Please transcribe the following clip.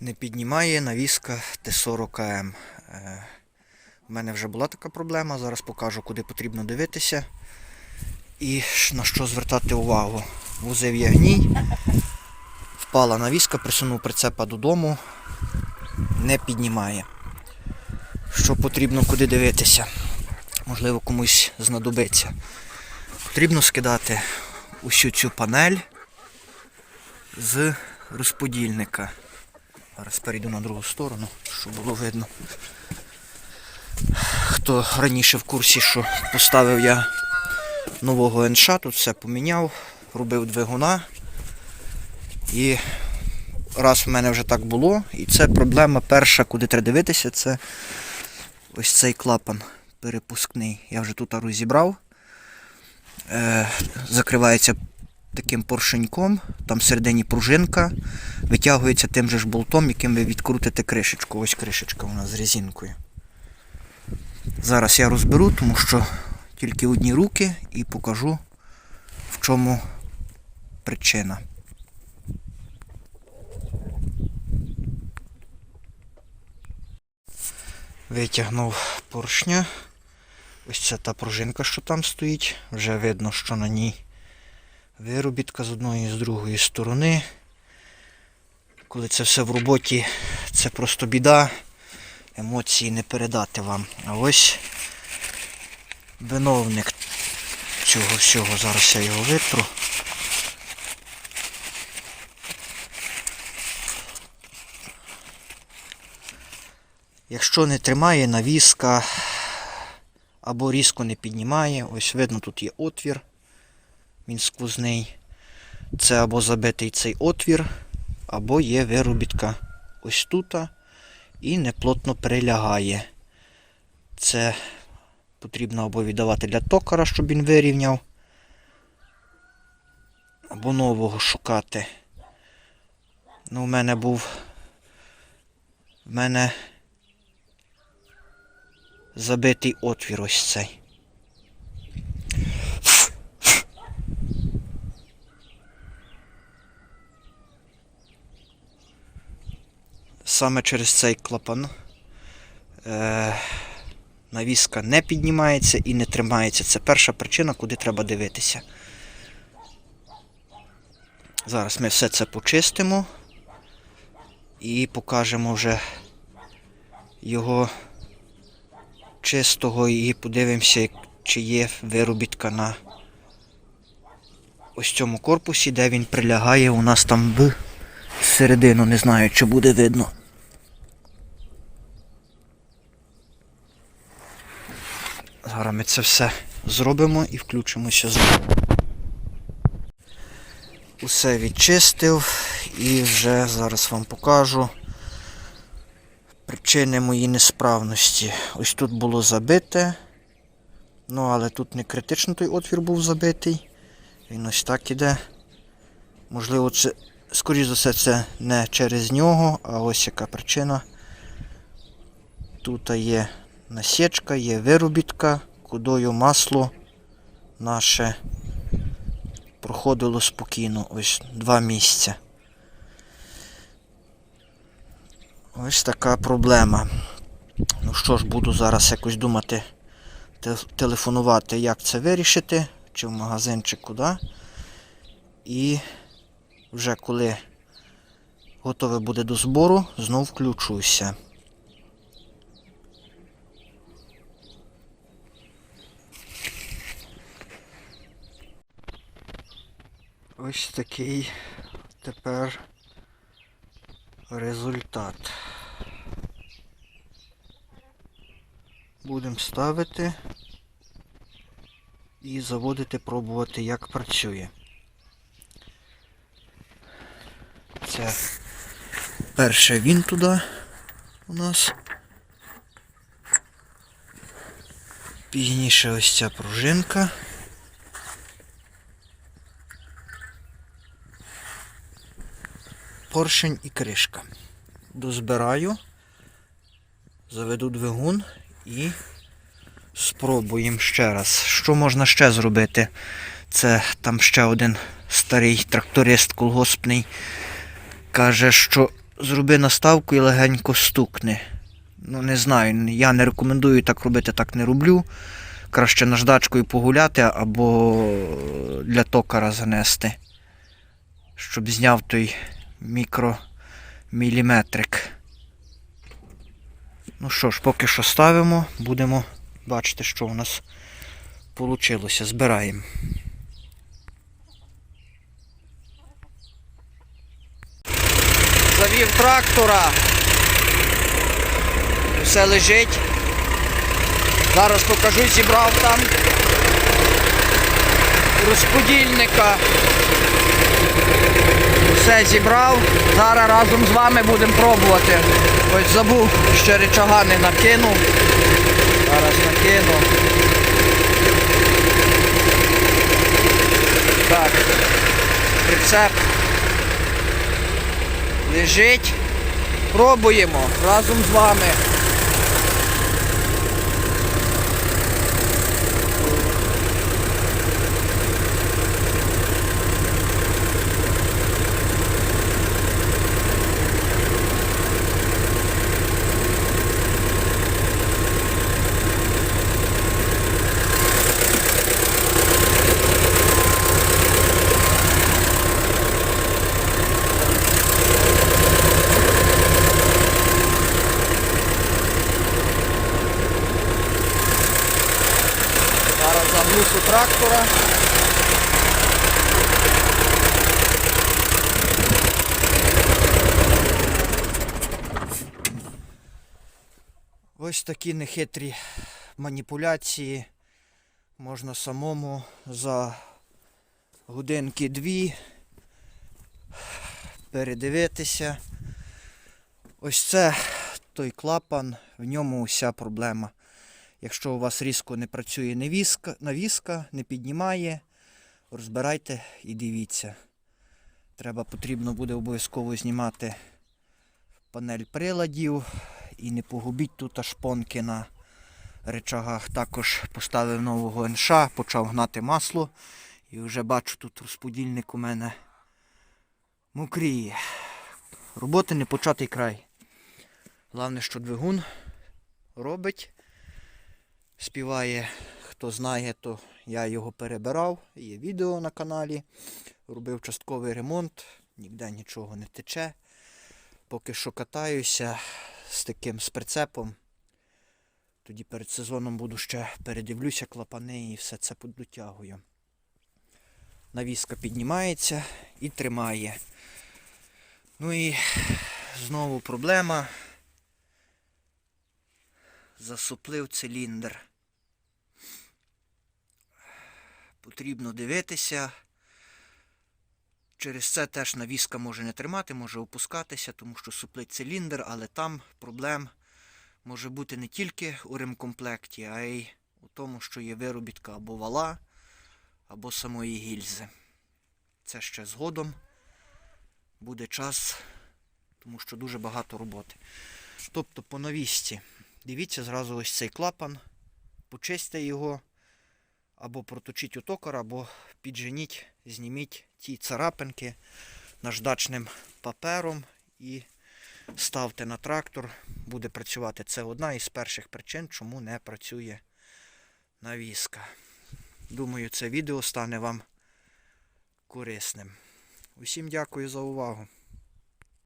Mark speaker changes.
Speaker 1: Не піднімає навіска Т-40КМ. Е, У мене вже була така проблема, зараз покажу, куди потрібно дивитися і на що звертати увагу. Возив я гній, впала навіска, присунув прицепа додому, не піднімає. Що потрібно куди дивитися? Можливо, комусь знадобиться. Потрібно скидати усю цю панель з розподільника. Зараз перейду на другу сторону, щоб було видно. Хто раніше в курсі, що поставив я нового НШ, тут все поміняв, робив двигуна. І раз в мене вже так було, і це проблема перша, куди треба дивитися, це ось цей клапан перепускний. Я вже тут розібрав. Е, закривається таким поршеньком, там всередині пружинка, витягується тим же ж болтом, яким ви відкрутите кришечку. Ось кришечка у нас з резинкою. Зараз я розберу, тому що тільки одні руки і покажу, в чому причина. Витягнув поршня. Ось це та пружинка, що там стоїть. Вже видно, що на ній виробітка з одної і з другої сторони. Коли це все в роботі, це просто біда. Емоції не передати вам. А ось виновник цього всього. Зараз я його витру. Якщо не тримає навіска або різко не піднімає, ось видно, тут є отвір, він сквозний. Це або забитий цей отвір, або є виробітка ось тут і неплотно прилягає. Це потрібно або віддавати для токара, щоб він вирівняв, або нового шукати. Ну, у мене був. В мене забитий отвір ось цей. Саме через цей клапан е, навіска не піднімається і не тримається. Це перша причина, куди треба дивитися. Зараз ми все це почистимо і покажемо вже його чистого і подивимося, чи є виробітка на ось цьому корпусі, де він прилягає у нас там в середину. Не знаю, чи буде видно. Зараз ми це все зробимо і включимося знову. Усе відчистив і вже зараз вам покажу причини моєї несправності. Ось тут було забите. Ну, але тут не критично той отвір був забитий. Він ось так іде. Можливо, це, скоріш за все, це не через нього, а ось яка причина. Тут є насічка, є виробітка, кудою масло наше проходило спокійно. Ось два місця. Ось така проблема. Ну що ж, буду зараз якось думати, телефонувати, як це вирішити, чи в магазин, чи куди. І вже коли готове буде до збору, знов включуся. Ось такий тепер результат. Будемо ставити і заводити, пробувати, як працює. Це перше він туди у нас. Пізніше ось ця пружинка. Поршень і кришка. Дозбираю, заведу двигун і спробуємо ще раз. Що можна ще зробити? Це там ще один старий тракторист колгоспний каже, що зроби наставку і легенько стукни. Ну, не знаю, я не рекомендую так робити, так не роблю. Краще наждачкою погуляти або для токара занести, щоб зняв той мікроміліметрик. Ну що ж, поки що ставимо, будемо бачити, що у нас вийшло. Збираємо. Завів трактора. Все лежить. Зараз покажу, зібрав там розподільника. Все зібрав. Зараз разом з вами будемо пробувати. Ось забув, ще речага не накинув. Зараз накину. Так. Прицеп лежить. Пробуємо разом з вами. Зараз заглушу трактора. Ось такі нехитрі маніпуляції можна самому за годинки дві передивитися. Ось це той клапан, в ньому вся проблема. Якщо у вас різко не працює навіска, не піднімає, розбирайте і дивіться. Треба потрібно буде обов'язково знімати панель приладів і не погубіть тут шпонки на речагах. Також поставив нового НШ, почав гнати масло. І вже бачу тут розподільник у мене мокріє. Роботи не початий край. Головне, що двигун робить співає, хто знає, то я його перебирав. Є відео на каналі. Робив частковий ремонт, ніде нічого не тече. Поки що катаюся з таким з прицепом. Тоді перед сезоном буду ще передивлюся клапани і все це подотягую. Навіска піднімається і тримає. Ну і знову проблема засуплив циліндр. Потрібно дивитися. Через це теж навіска може не тримати, може опускатися, тому що суплить циліндр, але там проблем може бути не тільки у ремкомплекті, а й у тому, що є виробітка або вала, або самої гільзи. Це ще згодом буде час, тому що дуже багато роботи. Тобто по навісці. Дивіться зразу ось цей клапан, почистьте його, або проточіть у токар, або підженіть, зніміть ті царапинки наждачним папером і ставте на трактор, буде працювати. Це одна із перших причин, чому не працює навіска. Думаю, це відео стане вам корисним. Усім дякую за увагу.